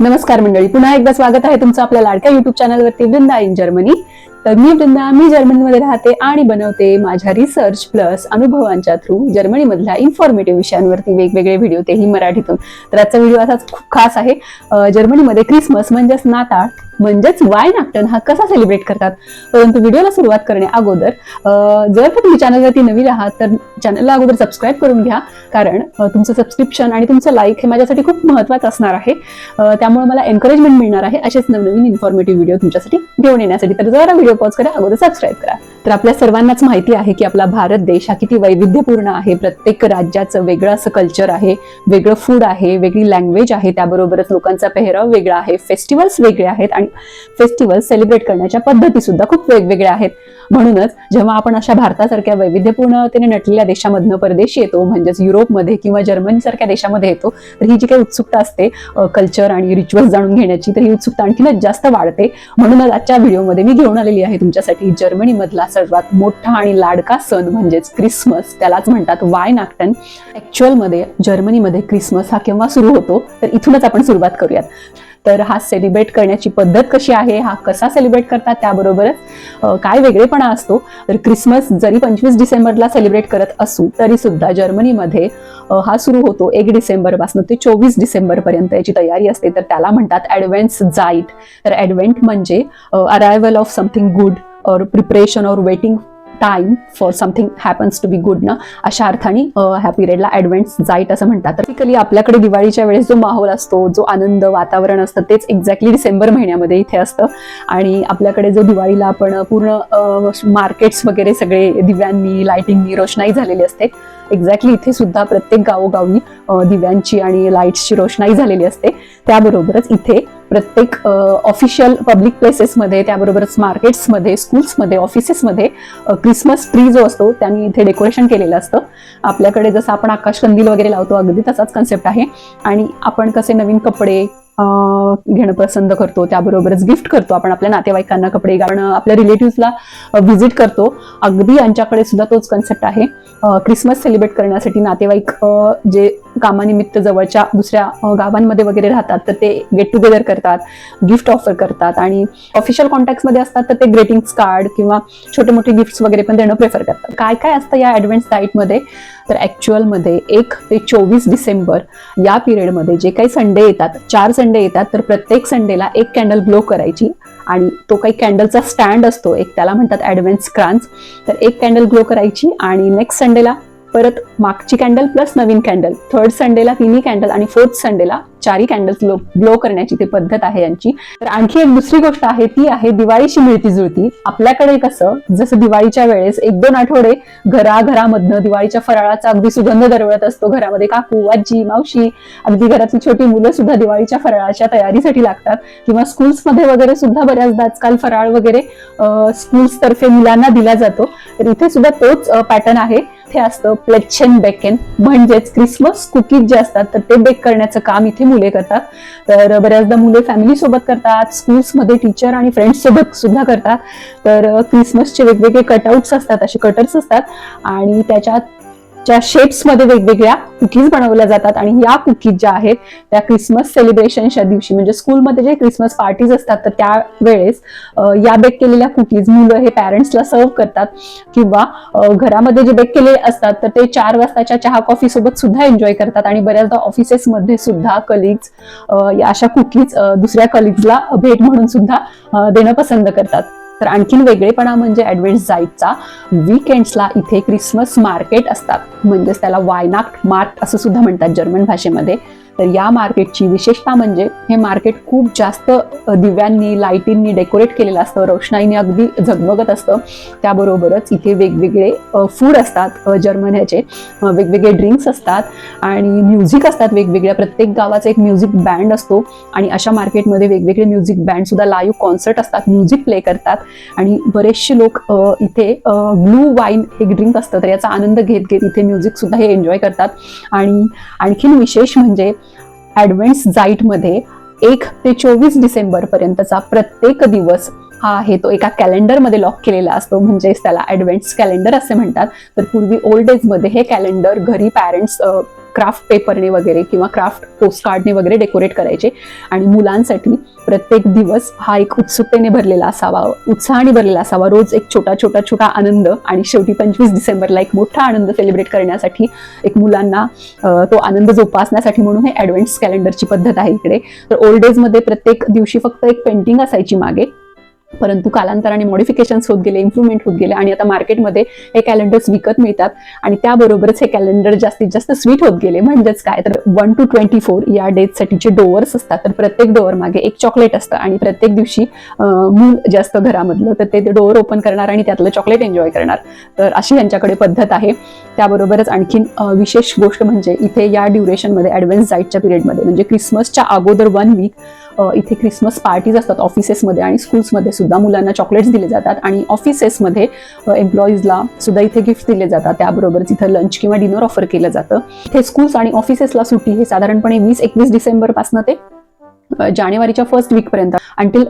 नमस्कार मंडळी. पुन्हा एकदा स्वागत आहे तुमचं आपल्या लाडक्या युट्यूब चॅनलवरती वृंदा इन जर्मनी. तर मी वृंदा मी जर्मनीमध्ये राहते आणि बनवते माझ्या रिसर्च प्लस अनुभवांच्या थ्रू जर्मनीमधल्या इन्फॉर्मेटिव्ह विषयांवरती वेगवेगळे व्हिडिओ तेही मराठीतून. तर आजचा व्हिडिओ असाच खूप खास आहे. जर्मनीमध्ये क्रिसमस म्हणजेच नाताळ म्हणजेच वाय नागटन हा कसा सेलिब्रेट करतात? परंतु व्हिडिओला सुरुवात करण्या अगोदर जर का तुम्ही चॅनलवरती नवीन आहात तर चॅनलला अगोदर सबस्क्राईब करून घ्या. कारण तुमचं सबस्क्रिप्शन आणि तुमचं लाईक हे माझ्यासाठी खूप महत्त्वाचं असणार आहे. त्यामुळे मला एनकरेजमेंट मिळणार आहे असेच नवनवीन इन्फॉर्मेटिव्ह व्हिडिओ तुमच्यासाठी घेऊन येण्यासाठी. तर जरा व्हिडिओ पॉज करा अगोदर सबस्क्राईब करा. तर आपल्या सर्वांनाच माहिती आहे की आपला भारत देश हा किती वैविध्यपूर्ण आहे. प्रत्येक राज्याचं वेगळं असं कल्चर आहे वेगळं फूड आहे वेगळी लँग्वेज आहे. त्याबरोबरच लोकांचा पेहराव वेगळा आहे. फेस्टिवल्स वेगळे आहेत आणि फेस्टिवल सेलिब्रेट करण्याच्या पद्धती सुद्धा खूप वेगवेगळ्या आहेत. म्हणूनच जेव्हा आपण अशा भारतासारख्या वैविध्यपूर्णतेने नटलेल्या देशामधनं परदेशी येतो म्हणजेच युरोपमध्ये किंवा जर्मनीसारख्या देशामध्ये येतो तर ही जी काही उत्सुकता असते कल्चर आणि रिच्युअल्स जाणून घेण्याची तर ही उत्सुकता आणखीनच जास्त वाढते. म्हणूनच आजच्या व्हिडिओमध्ये मी घेऊन आलेली आहे तुमच्यासाठी. जर्मनीमधला सर्वात मोठा आणि लाडका सण म्हणजेच क्रिसमस. त्यालाच म्हणतात वाय नागटन. ॲक्च्युअलमध्ये जर्मनीमध्ये क्रिसमस हा केव्हा सुरू होतो? तर इथूनच आपण सुरुवात करूयात. तर हा सेलिब्रेट करण्याची पद्धत कशी आहे हा कसा सेलिब्रेट करतात त्याबरोबरच काय वेगळेपणा असतो तर क्रिसमस जरी पंचवीस डिसेंबरला सेलिब्रेट करत असू तरी सुद्धा जर्मनीमध्ये हा सुरू होतो एक डिसेंबरपासून ते चोवीस डिसेंबरपर्यंत याची तयारी असते. तर त्याला म्हणतात ॲडव्हेंट्स जाईट तर ॲडव्हेंट म्हणजे अरायवल ऑफ समथिंग गुड और प्रिपरेशन और waiting time for something happens to be good ना? अशा अर्थाने ह्या पिरियडला ॲडव्हेंट्स जाईट असं म्हणतात. बेसिकली आपल्याकडे दिवाळीच्या वेळेस जो माहोल असतो जो आनंद वातावरण असतं तेच एक्झॅक्टली डिसेंबर महिन्यामध्ये इथे असतं. आणि आपल्याकडे जो दिवाळीला आपण पूर्ण मार्केट्स वगैरे सगळे दिव्यांनी लाईटिंगनी रोषणाई झालेली असते. एक्झॅक्टली इथे सुद्धा प्रत्येक गावोगावी दिव्यांची आणि लाईट्सची रोषणाई झालेली असते. त्याबरोबरच इथे प्रत्येक ऑफिशियल पब्लिक प्लेसेसमध्ये त्याबरोबरच मार्केट्समध्ये स्कूल्समध्ये ऑफिसेसमध्ये क्रिसमस ट्री जो असतो त्यांनी इथे डेकोरेशन केलेलं असतं. आपल्याकडे जसं आपण आकाश कंदील वगैरे लावतो अगदी तसाच कन्सेप्ट आहे. आणि आपण कसे नवीन कपडे घेणं पसंत करतो त्याबरोबरच गिफ्ट करतो. आपण आपल्या नातेवाईकांना कपडे आपण आपल्या रिलेटिव्हला व्हिजिट करतो. अगदी यांच्याकडे सुद्धा तोच कन्सेप्ट आहे. क्रिसमस सेलिब्रेट करण्यासाठी नातेवाईक जे कामानिमित्त जवळच्या दुसऱ्या गावांमध्ये वगैरे राहतात तर ते गेट टुगेदर करतात गिफ्ट ऑफर करतात आणि ऑफिशियल कॉन्टॅक्टमध्ये असतात तर ते ग्रेटिंग्स कार्ड किंवा छोटे मोठे गिफ्ट्स वगैरे पण देणं प्रेफर करतात. काय काय असतं या ॲडव्हेंट डाईटमध्ये तर ॲक्च्युअलमध्ये एक ते चोवीस डिसेंबर या पिरियडमध्ये जे काही संडे येतात चार संडे येतात तर प्रत्येक संडेला एक कॅन्डल ग्लो करायची आणि तो काही कॅन्डलचा स्टँड असतो एक त्याला म्हणतात ॲडव्हेन्स क्रांच तर एक कॅन्डल ग्लो करायची आणि नेक्स्ट संडेला परत मागची कॅन्डल प्लस नवीन कॅन्डल थर्ड संडेला तिन्ही कॅन्डल आणि फोर्थ संडेला चारी कॅन्डल्स ब्लो ब्लो करण्याची ती पद्धत आहे यांची. तर आणखी एक दुसरी गोष्ट आहे ती आहे दिवाळीशी मिळती जुळती. आपल्याकडे कसं जसं दिवाळीच्या वेळेस एक दोन आठवडे घराघरामधनं दिवाळीच्या फराळाचा अगदी सुगंध दरवळत असतो. घरामध्ये काकू आजी मावशी अगदी घरातली छोटी मुलं सुद्धा दिवाळीच्या फराळाच्या तयारीसाठी लागतात. किंवा स्कूल्समध्ये वगैरे सुद्धा बऱ्याचदा आजकाल फराळ वगैरे स्कूल्स तर्फे मुलांना दिला जातो. तर इथे सुद्धा तोच पॅटर्न आहे. इथे असतं प्लेच्छन बेकेन. म्हणजेच क्रिसमस कुकीज जे असतात तर ते बेक करण्याचं काम इथे मुले करतात. तर बऱ्याचदा मुले फॅमिली सोबत करतात स्कूल्समध्ये टीचर आणि फ्रेंड्स सोबत सुद्धा करतात. तर क्रिसमसचे वेगवेगळे कटआउट्स असतात असे कटर्स असतात. आणि त्याच्यात ज्या शेप्समध्ये वेगवेगळ्या कुकीज बनवल्या जातात आणि या कुकीज ज्या आहेत त्या क्रिसमस सेलिब्रेशनच्या दिवशी म्हणजे स्कूलमध्ये जे क्रिसमस पार्टीज असतात तर त्यावेळेस या बेक केलेल्या कुकीज मुलं हे पॅरेंट्सला सर्व्ह करतात. किंवा घरामध्ये जे बेक केलेले असतात तर ते चार वाजताच्या चहा कॉफी सोबत सुद्धा एन्जॉय करतात. आणि बऱ्याचदा ऑफिसेसमध्ये सुद्धा कलिग्स या अशा कुकीज दुसऱ्या कलिग्सला भेट म्हणून सुद्धा देणं पसंत करतात. तर आणखीन वेगळेपणा म्हणजे ॲडव्हेंट जाईटचा वीकेंड्सला इथे क्रिसमस मार्केट असतात. म्हणजेच त्याला वायनाक्ट मार्ट असं सुद्धा म्हणतात जर्मन भाषेमध्ये. तर या मार्केटची विशेषता म्हणजे हे मार्केट खूप जास्त दिव्यांनी लाईटींनी डेकोरेट केलेलं असतं रोषणाईने अगदी झगमगत असतं. त्याबरोबरच इथे वेगवेगळे फूड असतात जर्मन्याचे जर्मन ह्याचे वेगवेगळे ड्रिंक्स असतात आणि म्युझिक असतात वेगवेगळ्या. प्रत्येक गावाचा एक म्युझिक बँड असतो आणि अशा मार्केटमध्ये वेगवेगळे म्युझिक बँडसुद्धा लाईव्ह कॉन्सर्ट असतात म्युझिक प्ले करतात आणि बरेचसे लोक इथे ब्लू वाईन हे ड्रिंक असतं तर याचा आनंद घेत घेत इथे म्युझिकसुद्धा हे एन्जॉय करतात. आणि आणखीन विशेष म्हणजे ॲडव्हेंट्स जाईटमध्ये एक ते चोवीस डिसेंबर पर्यंतचा प्रत्येक दिवस हा आहे तो एका कॅलेंडरमध्ये लॉक केलेला असतो. म्हणजेच त्याला ॲडव्हेंट्स कॅलेंडर असे म्हणतात. तर पूर्वी ओल्ड एजमध्ये हे कॅलेंडर घरी पॅरेंट्स क्राफ्ट पेपरने वगैरे किंवा क्राफ्ट पोस्टकार्डने वगैरे डेकोरेट करायचे. आणि मुलांसाठी प्रत्येक दिवस हा एक उत्सुकतेने भरलेला असावा उत्साहाने भरलेला असावा. रोज एक छोटा छोटा छोटा आनंद आणि शेवटी पंचवीस डिसेंबरला एक मोठा आनंद सेलिब्रेट करण्यासाठी एक मुलांना तो आनंद जोपासण्यासाठी म्हणून हे ॲडव्हेंट्स कॅलेंडरची पद्धत आहे इकडे. तर ओल्ड डेजमध्ये प्रत्येक दिवशी फक्त एक पेंटिंग असायची मागे. परंतु कालांतराने मॉडिफिकेशन्स होत गेले इम्प्रुव्हमेंट होत गेले आणि आता मार्केटमध्ये हे कॅलेंडर्स विकत मिळतात. आणि त्याबरोबरच हे कॅलेंडर जास्तीत जास्त स्वीट होत गेले. म्हणजेच काय? तर वन टू ट्वेंटी फोर या डेटसाठीचे डोअर्स असतात तर प्रत्येक डोअर मागे एक चॉकलेट असतं आणि प्रत्येक दिवशी मूल जे असतं घरामधलं तर ते डोअर ओपन करणार आणि त्यातलं चॉकलेट एन्जॉय करणार. तर अशी यांच्याकडे पद्धत आहे. त्याबरोबरच आणखीन विशेष गोष्ट म्हणजे इथे या ड्युरेशनमध्ये ॲडव्हान्स जाईटच्या पिरियडमध्ये म्हणजे क्रिसमसच्या अगोदर वन वीक इथे क्रिसमस पार्टीज असतात ऑफिसेसमध्ये आणि स्कूल्समध्ये सुद्धा मुलांना चॉकलेट्स दिले जातात आणि ऑफिसेसमध्ये एम्प्लॉईजला सुद्धा इथे गिफ्ट दिले जातात. त्याबरोबरच इथं लंच किंवा डिनर ऑफर केलं जातं. इथे स्कूल्स आणि ऑफिसेसला सुट्टी हे साधारणपणे वीस एकवीस डिसेंबरपासून ते जानेवारीच्या फर्स्ट वीकपर्यंत अंटिल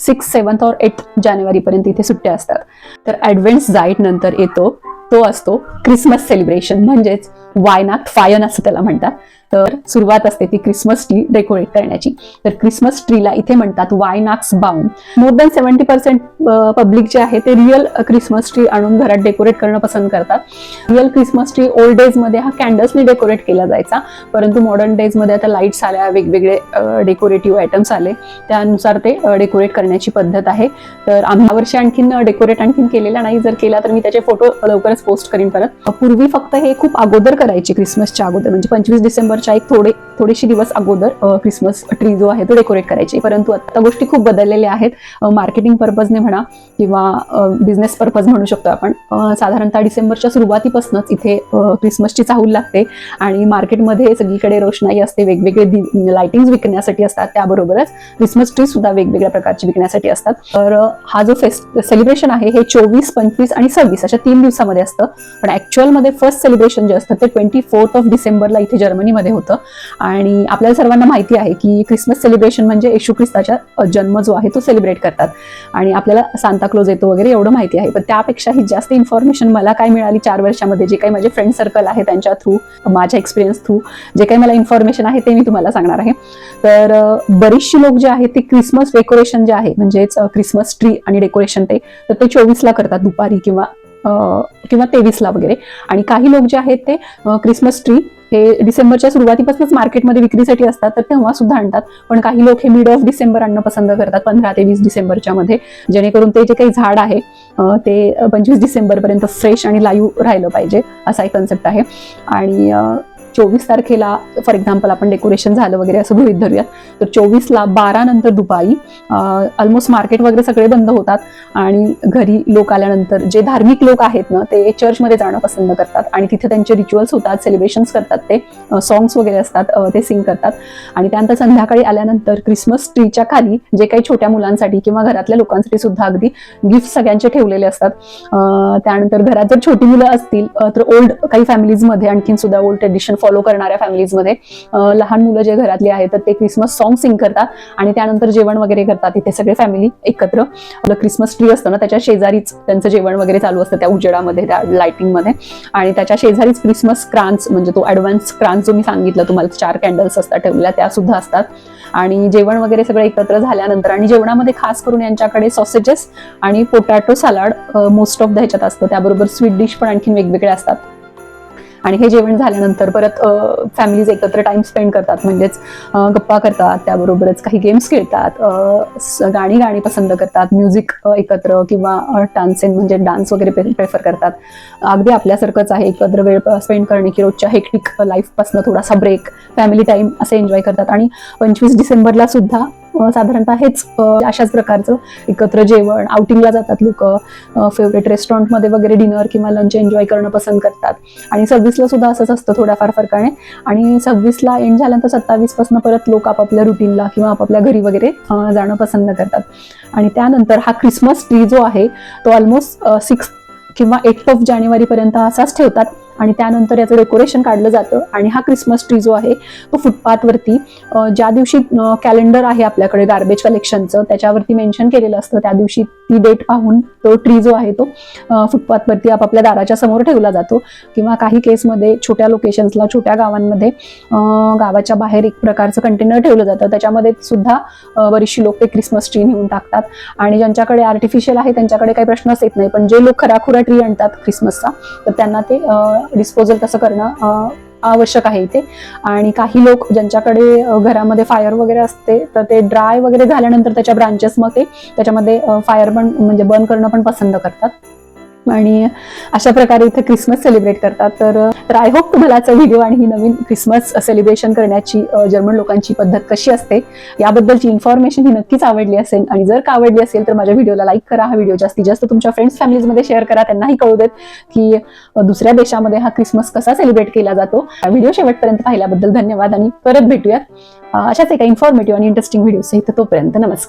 सिक्स सेवन्थ और एट जानेवारीपर्यंत इथे सुट्ट्या असतात. तर ॲडव्हेंट्स जाईट नंतर येतो तो असतो क्रिसमस सेलिब्रेशन म्हणजेच वायनाक फायन असं त्याला म्हणतात. तर सुरुवात असते ती क्रिसमस ट्री डेकोरेट करण्याची. तर क्रिसमस ट्रीला इथे म्हणतात वाय नाक्स bound more than seventy percent public जे आहे ते रिअल क्रिसमस ट्री आणून घरात डेकोरेट करणं पसंत करतात. रिअल क्रिसमस ट्री ओल्ड डेजमध्ये हा कॅन्डल्सने डेकोरेट केला जायचा. परंतु मॉडर्न डेजमध्ये आता लाईट्स आल्या वेगवेगळे डेकोरेटिव्ह आयटम्स आले. त्यानुसार ते डेकोरेट करण्याची पद्धत आहे. तर आम्ही यावर्षी आणखीन डेकोरेट आणखीन केलेला नाही. जर केला तर मी त्याचे फोटो लवकरच पोस्ट करीन परत. पूर्वी फक्त हे खूप अगोदर करायचे क्रिसमसच्या अगोदर म्हणजे पंचवीस डिसेंबर डिसेंबरच्या एक थोडे थोडेसे दिवस अगोदर क्रिसमस ट्री जो आहे तो डेकोरेट करायचे. परंतु आता गोष्टी खूप बदललेल्या आहेत. मार्केटिंग पर्पजने म्हणा किंवा बिझनेस पर्पज म्हणू शकतो आपण. साधारणतः डिसेंबरच्या सुरुवातीपासूनच इथे क्रिसमसची चाहूल लागते. आणि मार्केटमध्ये सगळीकडे रोषणाई असते. वेगवेगळे लाइटिंग विकण्यासाठी असतात. त्याबरोबरच क्रिसमस ट्री सुद्धा वेगवेगळ्या प्रकारची विकण्यासाठी असतात. तर हा जो फेस्ट सेलिब्रेशन आहे हे चोवीस पंचवीस आणि सव्वीस अशा तीन दिवसामध्ये असतं. पण ॲक्च्युअलमध्ये फर्स्ट सेलिब्रेशन जे असतं ते ट्वेंटी फोर्थ ऑफ डिसेंबरला इथे जर्मनीमध्ये होतं. आणि आपल्याला सर्वांना माहिती आहे की क्रिसमस सेलिब्रेशन म्हणजे येशू ख्रिस्ताचा जन्म जो आहे तो सेलिब्रेट करतात. आणि आपल्याला सांताक्लोज येतो वगैरे एवढं माहिती आहे. पण त्यापेक्षाही जास्त इन्फॉर्मेशन मला काय मिळाली चार वर्षामध्ये जे काही माझे फ्रेंड सर्कल आहे त्यांच्या थ्रू माझ्या एक्सपिरियन्स थ्रू जे काही मला इन्फॉर्मेशन आहे ते मी तुम्हाला सांगणार आहे. तर बरेचशे बरीचशी लोक जे आहेत ते क्रिसमस डेकोरेशन जे आहे म्हणजेच क्रिसमस ट्री आणि डेकोरेशन ते तर ते चोवीसला करतात दुपारी किंवा किंवा तेवीसला वगैरे. आणि काही लोक जे आहेत ते क्रिसमस ट्री हे डिसेंबरच्या सुरुवातीपासूनच मार्केटमध्ये विक्रीसाठी असतात तर तेव्हा सुद्धा आणतात. पण काही लोक हे मिड ऑफ डिसेंबर आणणं पसंत करतात पंधरा ते वीस डिसेंबरच्या मध्ये. जेणेकरून ते जे काही झाड आहे ते पंचवीस डिसेंबरपर्यंत फ्रेश आणि लाईव्ह राहिलं पाहिजे असा एक कन्सेप्ट आहे. आणि चोवीस तारखेला फॉर एक्झाम्पल आपण डेकोरेशन झालं वगैरे असं गृहित धरूयात तर चोवीसला बारा नंतर दुपारी ऑलमोस्ट मार्केट वगैरे सगळे बंद होतात आणि घरी लोक आल्यानंतर जे धार्मिक लोक आहेत ना ते चर्चमध्ये जाणं पसंत करतात आणि तिथे त्यांचे रिच्युअल्स होतात सेलिब्रेशन्स करतात ते सॉंग्स वगैरे असतात ते सिंग करतात. आणि त्यानंतर संध्याकाळी आल्यानंतर क्रिसमस ट्रीच्या खाली जे काही छोट्या मुलांसाठी किंवा घरातल्या लोकांसाठी सुद्धा अगदी गिफ्ट सगळ्यांचे ठेवलेले असतात. त्यानंतर घरात जर छोटी मुलं असतील तर ओल्ड काही फॅमिलीजमध्ये आणखीन सुद्धा ओल्ड ट्रेडिशन फॉलो करणाऱ्या फॅमिलीजमध्ये लहान मुलं जे घरातली आहेत तर ते क्रिसमस सॉंग सिंग करतात आणि त्यानंतर जेवण वगैरे करतात. इथे सगळे फॅमिली एकत्र. आपलं क्रिसमस ट्री असतं ना त्याच्या शेजारीच त्यांचं जेवण वगैरे चालू असतं त्या उजेडामध्ये त्या लाइटिंगमध्ये आणि त्याच्या शेजारीच क्रिसमस क्रांच म्हणजे तो ॲडव्हान्स क्रांच जो मी सांगितलं तुम्हाला चार कॅन्डल्स असतात ठेवलेल्या त्या सुद्धा असतात. आणि जेवण वगैरे सगळं एकत्र झाल्यानंतर आणि जेवणामध्ये खास करून यांच्याकडे सॉसेजेस आणि potato salad most of the ह्याच्यात असतं. त्याबरोबर स्वीट डिश पण आणखीन वेगवेगळ्या असतात. आणि हे जेवण झाल्यानंतर परत फॅमिलीज एकत्र टाइम स्पेंड करतात. म्हणजेच गप्पा करतात त्याबरोबरच काही गेम्स खेळतात गाणी गाणी पसंत करतात म्युझिक एकत्र किंवा डान्सिंग म्हणजे डान्स वगैरे प्रेफर करतात. अगदी आपल्यासारखंच आहे एकत्र वेळ स्पेंड करणे की रोजच्या हेक्टिक लाईफपासनं थोडासा ब्रेक फॅमिली टाईम असे एन्जॉय करतात. आणि पंचवीस डिसेंबरला सुद्धा साधारणतः हेच अशाच प्रकारचं एकत्र जेवण आउटिंगला जातात लोक फेवरेट रेस्टॉरंटमध्ये वगैरे डिनर किंवा लंच एन्जॉय करणं पसंत करतात. आणि सव्वीसला सुद्धा असंच असतं थोड्याफार फरकाने. आणि सव्वीसला एंड झाल्यानंतर सत्तावीसपासून परत लोक आपापल्या रुटीनला किंवा आपापल्या घरी वगैरे जाणं पसंत करतात. आणि त्यानंतर हा क्रिसमस ट्री जो आहे तो ऑलमोस्ट सिक्स किंवा एट ऑफ जानेवारीपर्यंत असाच ठेवतात. आणि त्यानंतर याचं डेकोरेशन काढलं जातं. आणि हा क्रिसमस ट्री जो आहे तो फुटपाथवरती ज्या दिवशी कॅलेंडर आहे आपल्याकडे गार्बेज कलेक्शनचं त्याच्यावरती मेन्शन केलेलं असतं. त्या दिवशी ती डेट पाहून तो ट्री जो आहे तो फुटपाथवरती आपापल्या दाराच्या समोर ठेवला जातो. किंवा काही केसमध्ये छोट्या लोकेशन्सला छोट्या गावांमध्ये गावाच्या बाहेर एक प्रकारचं कंटेनर ठेवलं जातं. त्याच्यामध्ये सुद्धा बरीचशी लोक ते क्रिसमस ट्री नेऊन टाकतात. आणि ज्यांच्याकडे आर्टिफिशियल आहे त्यांच्याकडे काही प्रश्नच येत नाही. पण जे लोक खराखुरा ट्री आणतात क्रिसमसचा तर त्यांना ते डिस्पोजल कसं करणं आवश्यक आहे इथे. आणि काही लोक ज्यांच्याकडे घरामध्ये फायर वगैरे असते तर ते ड्राय वगैरे झाल्यानंतर त्याच्या ब्रांचेस मग ते त्याच्यामध्ये फायर पण म्हणजे बर्न करणं पण पसंत करतात. आणि अशा प्रकारे इथे क्रिसमस सेलिब्रेट करतात. तर तर आय होप तुम्हाला आजचा व्हिडिओ आणि ही नवीन क्रिसमस सेलिब्रेशन करण्याची जर्मन लोकांची पद्धत कशी असते याबद्दलची इन्फॉर्मेशन ही नक्कीच आवडली असेल. आणि जर का आवडली असेल तर माझ्या व्हिडिओला लाईक करा. हा व्हिडिओ जास्तीत जास्त तुमच्या फ्रेंड्स फॅमिलीजमध्ये शेअर करा. त्यांनाही कळू देत की दुसऱ्या देशामध्ये हा क्रिसमस कसा सेलिब्रेट केला जातो. हा व्हिडिओ शेवटपर्यंत पाहिल्याबद्दल धन्यवाद. आणि परत भेटूयात. अशाच एका इन्फॉर्मेटिव्ह आणि इंटरेस्टिंग व्हिडिओ सहित तोपर्यंत नमस्कार.